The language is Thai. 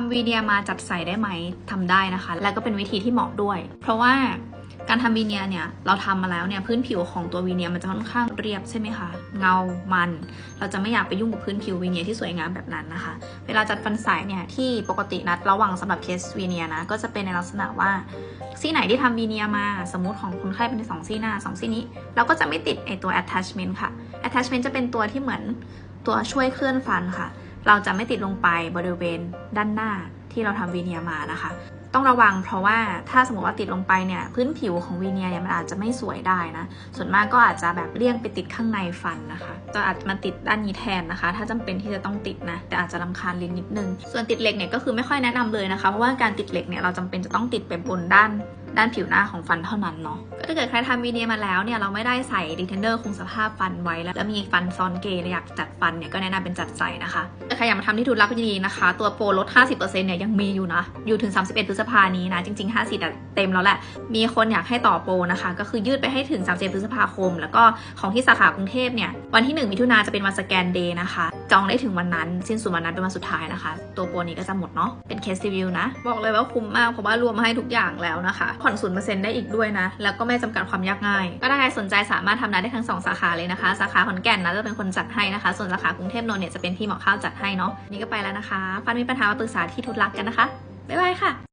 ทำวีเนียมาจัดใส่ได้ไหมทำได้นะคะ และก็เป็นวิธีที่เหมาะด้วย เพราะว่าการทำวีเนียเนี่ยเราทำมาแล้วเนี่ยพื้นผิวของตัววีเนียมันจะค่อนข้างเรียบใช่ไหมคะเงามัน เราจะไม่อยากไปยุ่งกับพื้นผิววีเนียที่สวยงามแบบนั้นนะคะ เวลาจัดฟันใสเนี่ยที่ปกตินัดระวังสำหรับเคสวีเนียนะก็จะเป็นในลักษณะว่าซี่ไหนที่ทำวีเนียมาสมมติของคนไข้เป็นสองซี่หน้าสองซี่นี้ เราก็จะไม่ติดไอตัว attachment ค่ะ attachment จะเป็นตัวที่เหมือนตัวช่วยเคลื่อนฟันค่ะ เราจะไม่ติดลงไปบริเวณด้านหน้าที่เราทำวีเนียมานะคะ ต้องระวังเพราะว่าถ้าสมมติว่าติดลงไปเนี่ยพื้นผิวของวีเนียเนี่ยมันอาจจะไม่สวยได้นะ ส่วนมากก็อาจจะแบบเลี่ยงไปติดข้างในฟันนะคะ จะอาจมาติดด้านนี้แทนนะคะ ถ้าจำเป็นที่จะต้องติดนะ แต่อาจจะรำคาญลิ้นนิดนึง ส่วนติดเหล็กเนี่ยก็คือไม่ค่อยแนะนำเลยนะคะ เพราะว่าการติดเหล็กเนี่ยเราจำเป็นจะต้องติดไปบนด้าน ด้านผิวหน้าของฟันเท่านั้นเนาะก็ถ้าเกิดใครทำวีเนียร์มาแล้วเนี่ยเราไม่ได้ใส่ดีเทนเดอร์คงสภาพฟันไว้แล้วแล้วมีฟันซ้อนเกย์อยากจัดฟันเนี่ยก็แนะนำเป็นจัดใส่นะคะแต่ใครอยากมาทำที่ทุนรับก็ยินดีนะคะ ตัวโปรลด 50%เนี่ยยังมีอยู่นะอยู่ถึง 31พฤษภานี้นะจริง ๆ 50แต่เต็มแล้วแหละมีคนอยากให้ต่อโปรนะคะ ก็คือยืดไปให้ถึง31พฤษภาคม แล้วก็ของที่สาขากรุงเทพเนี่ยวันที่ 1 มิถุนาจะเป็นวันสแกนเดย์นะคะจองได้ถึงวันนั้น สิ้นสุดวันนั้นเป็นวันสุดท้ายนะคะ ตัวโปรนี้ก็จะหมดเนาะเป็นเคสรีวิวนะ บอกเลยว่าคุ้มมากเพราะว่ารวมมาให้ทุกอย่างแล้วนะคะผ่อนศูนย์เปอร์เซ็นต์ได้อีกด้วยนะ แล้วก็ไม่จำกัดความยากง่าย ก็ถ้าใครสนใจสามารถทำได้ได้ทั้งสองสาขาเลยนะคะ สาขาขอนแก่นนะจะเป็นคนจัดให้นะคะ ส่วนสาขากรุงเทพนนท์เนี่ยจะเป็นพี่หมอข้าวจัดให้เนาะนี่ก็ไปแล้วนะคะฟันมีปัญหามาปรึกษาที่ทุลักกันนะคะบ๊ายบายค่ะ